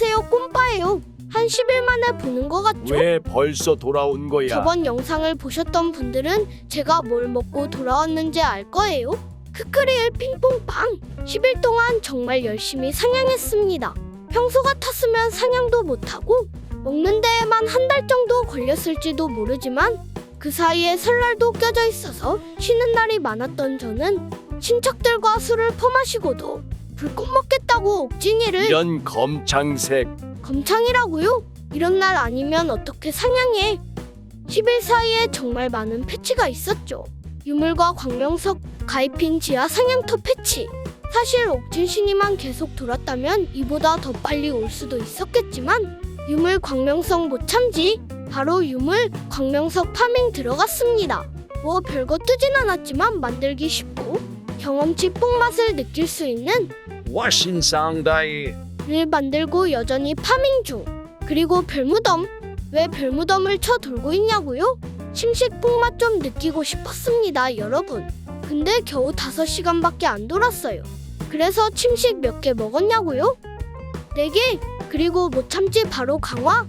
안녕하세요 꼼빠예요. 한 10일 만에 보는 것 같죠? 왜 벌써 돌아온 거야? 저번 영상을 보셨던 분들은 제가 뭘 먹고 돌아왔는지 알 거예요. 크크리엘 핑퐁빵 10일 동안 정말 열심히 상향했습니다. 평소 같았으면 상향도 못하고 먹는 데에만 한 달 정도 걸렸을지도 모르지만 그 사이에 설날도 껴져 있어서 쉬는 날이 많았던 저는 친척들과 술을 퍼마시고도 불꽃 먹겠다고 옥진이를 이런 검창색 검창이라고요? 이런 날 아니면 어떻게 상향해? 10일 사이에 정말 많은 패치가 있었죠. 유물과 광명석, 가입힌 지하 상향터 패치. 사실 옥진 신이만 계속 돌았다면 이보다 더 빨리 올 수도 있었겠지만 유물 광명석 못 참지. 바로 유물 광명석 파밍 들어갔습니다. 뭐 별거 뜨진 않았지만 만들기 쉽고 경험치 뽕맛을 느낄 수 있는 와신상다이 를 만들고 여전히 파밍 중. 그리고 별무덤. 왜 별무덤을 쳐 돌고 있냐고요? 심식 폭맛 좀 느끼고 싶었습니다, 여러분. 근데 겨우 5시간밖에 안 돌았어요. 그래서 침식 몇 개 먹었냐고요? 4개. 그리고 못 참지 바로 강화.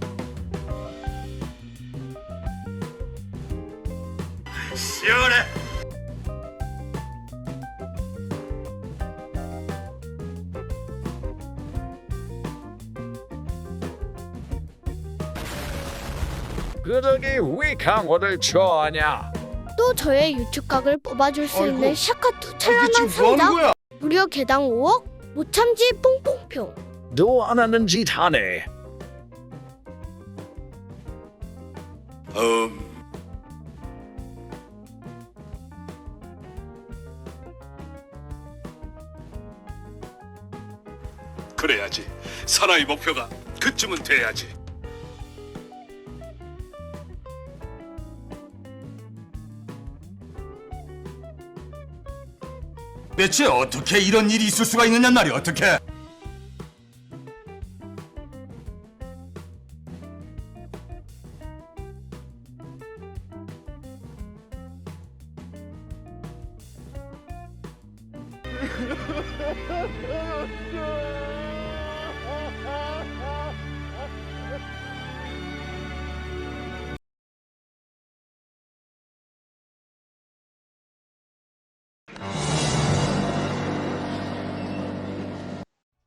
시원해. 그러게 왜 강화를 좋아하냐? 또 저의 유축각을 뽑아줄 수 있는 아이고. 샤카투 이게 찬란한 지금 뭐 하는 상자. 거야? 무려 개당 5억. 못 참지 뽕뽕뿅. 너안 하는 짓 하네. 음. 그래야지. 사나이 목표가 그쯤은 돼야지. 대체 어떻게 이런 일이 있을 수가 있느냐 말이 어떻게?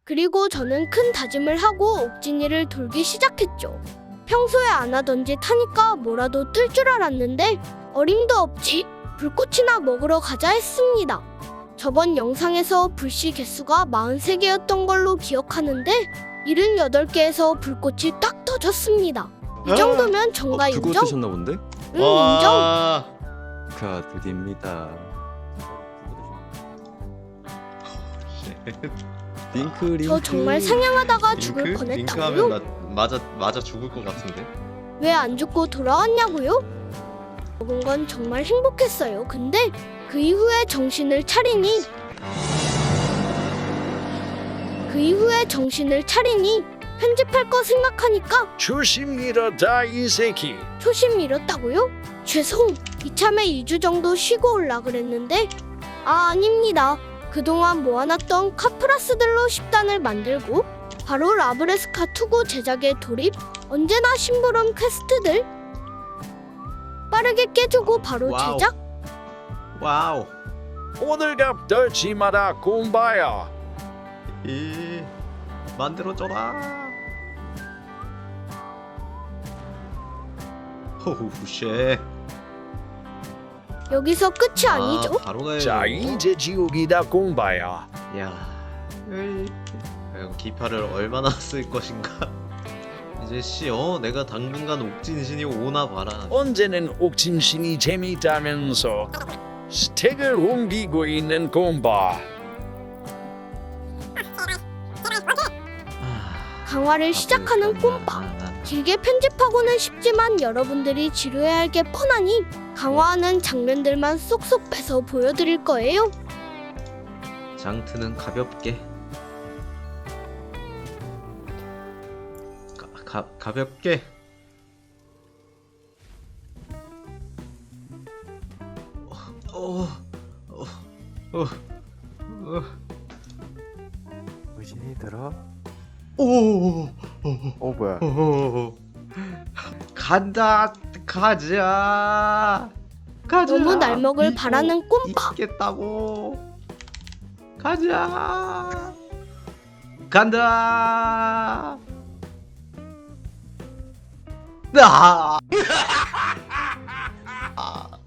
그리고 저는 큰 다짐을 하고 옥진이를 돌기 시작했죠. 평소에 안 하던 짓 하니까 뭐라도 뜰 줄 알았는데 어림도 없지. 불꽃이나 먹으러 가자 했습니다. 저번 영상에서 불씨 개수가 43개였던 걸로 기억하는데 78개에서 불꽃이 딱 터졌습니다. 이 정도면 정가 어, 인정? 드셨나 본데? 응 인정. 와. 축하드립니다. 링크 링크. 저 정말 상향하다가 죽을 링크? 뻔했다고요? 맞아 맞아 죽을 것 같은데. 왜 안 죽고 돌아왔냐고요? 먹은 건 정말 행복했어요. 근데 그 이후에 정신을 차리니 그 이후에 정신을 차리니 편집할 거 생각하니까 조심 잃었다 이 새끼. 초심 잃었다고요? 죄송. 이참에 2주 정도 쉬고 올라 그랬는데 아 아닙니다. 그동안 모아놨던 카프라스들로 10단을 만들고 바로 라브레스카 투구 제작에 돌입 언제나 심부름 퀘스트들 빠르게 깨주고 바로 와우. 제작 와우. 오늘갑 떨지 마라 곰바야. 이 만들어줘라. 호우 쉐. 여기서 끝이 아니죠? 아, 바로 가요. 자 이제 지옥이다 곰바야. 야. 으이. 과연 기파를 얼마나 쓸 것인가? 이제 씨, 어, 내가 당분간 옥진신이 오나 봐라. 언제는 옥진신이 재밌다면서 스택을 옮기고 있는. 아, 강화를 시작하는 나, 나. 길게 편집하고는 쉽지만 여러분들이 지루해할 게 뻔하니 강화하는 장면들만 쏙쏙 빼서 보여드릴 거예요. 장트는 가볍게 가, 가, 가볍게 어, 어, 어, 어, 의진이 들어. 오. 어 뭐야? 오. 간다. 가자. 가자. 너무 날 먹을 이거 바라는 꼼빠. 있겠다고. 가자. 간다. 아.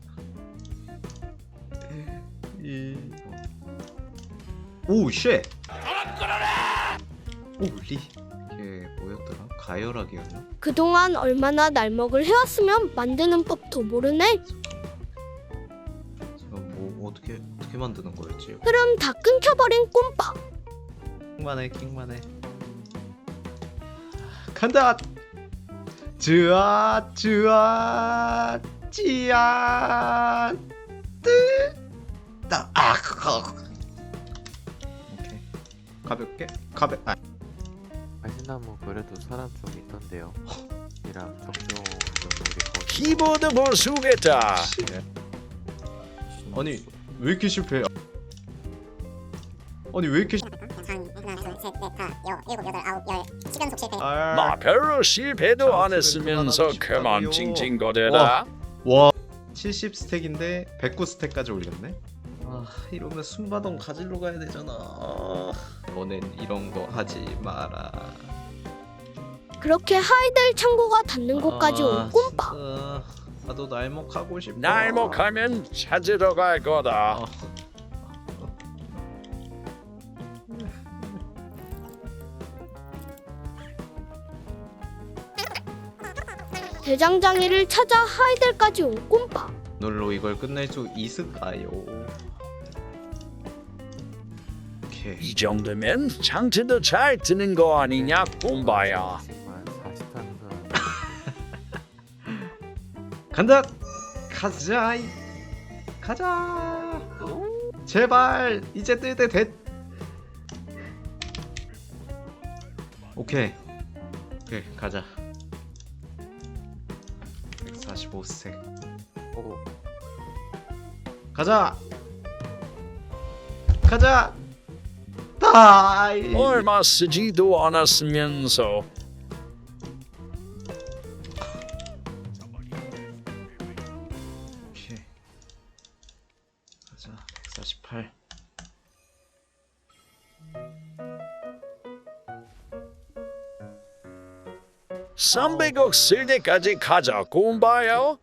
이. 오, 쉣. 오, 리. 뭐였더라? 가열하기였나? 그동안 얼마나 날먹을 해왔으면 만드는 법도 모르네. 제가 뭐 어떻게 어떻게 만드는 거였지? 흐름 다 끊겨버린 꼼빠. 킹만해, 킹만해. 간다. 즈아, 즈아, 찌아, 뜨. 나 아. 오케이. 가볍게, 가볍. 아. 아시나무 그래도 사람 좀 있던데요. 이랑 우리 거기. 키보드 못 쓰겠다. 아니 왜 이렇게 실패? 아니 왜 이렇게? 실- 아, 나 별로 실패도 안 장수를 했으면서 그만. 징징거려라. 와 70 스택인데 109 스택까지 올렸네? 아 이러면 순바동 가지러 가야 되잖아 아, 너넨 이런 거 하지 마라 그렇게 하이델 창고가 닿는 곳까지 아, 온 꼼빠. 진짜. 나도 날먹하고 싶어 날먹하면 찾으러 갈 거다. 아. 대장장이를 찾아 하이델까지 온 꼼빠. 오늘로 이걸 끝낼 수 있을까요? 오케이 이 정도면 장트도 잘 드는 거 아니냐 꼼바야. 간다! 가자! 이. 가자! 제발! 이제 뜰 때 됐! 오케이. 오케이 가자. 145색 오 가자! 가자! 다이! 얼마 쓰지도 않았으면서 300억 쓸 때까지 가자 꼼바야.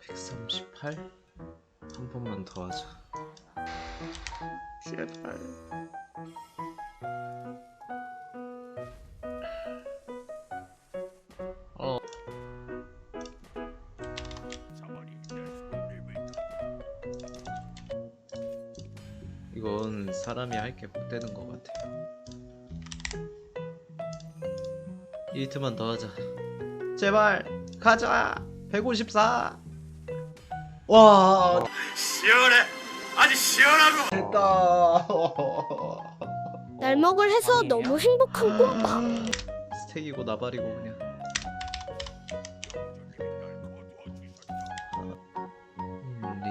138? 한 번만 더 하자. 제발. 이할게못 되는 것 같아요. 이트만 더 하자. 제발 가자 154 와, 시원해 아주 시원하고 됐다. 날 먹을 해서 너무 행복한 꼼빠. 스택이고 나발이고 그냥. 1, 2,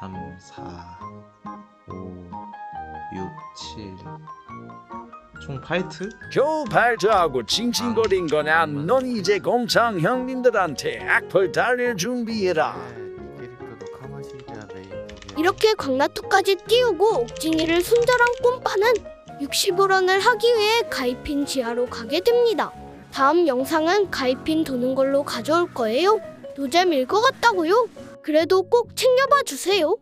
3, 4, 5, 6, 7. 총 8트? 겨우 발표하고 징징거린 거냐? 넌 이제 공장 형님들한테 악플 달릴 준비해라. 이렇게 광라토까지 띄우고 옥진이를 손절한 꼼빠는 60원을 하기 위해 가이핀 지하로 가게 됩니다. 다음 영상은 가이핀 도는 걸로 가져올 거예요. 노잼일 것 같다고요? 그래도 꼭 챙겨봐 주세요.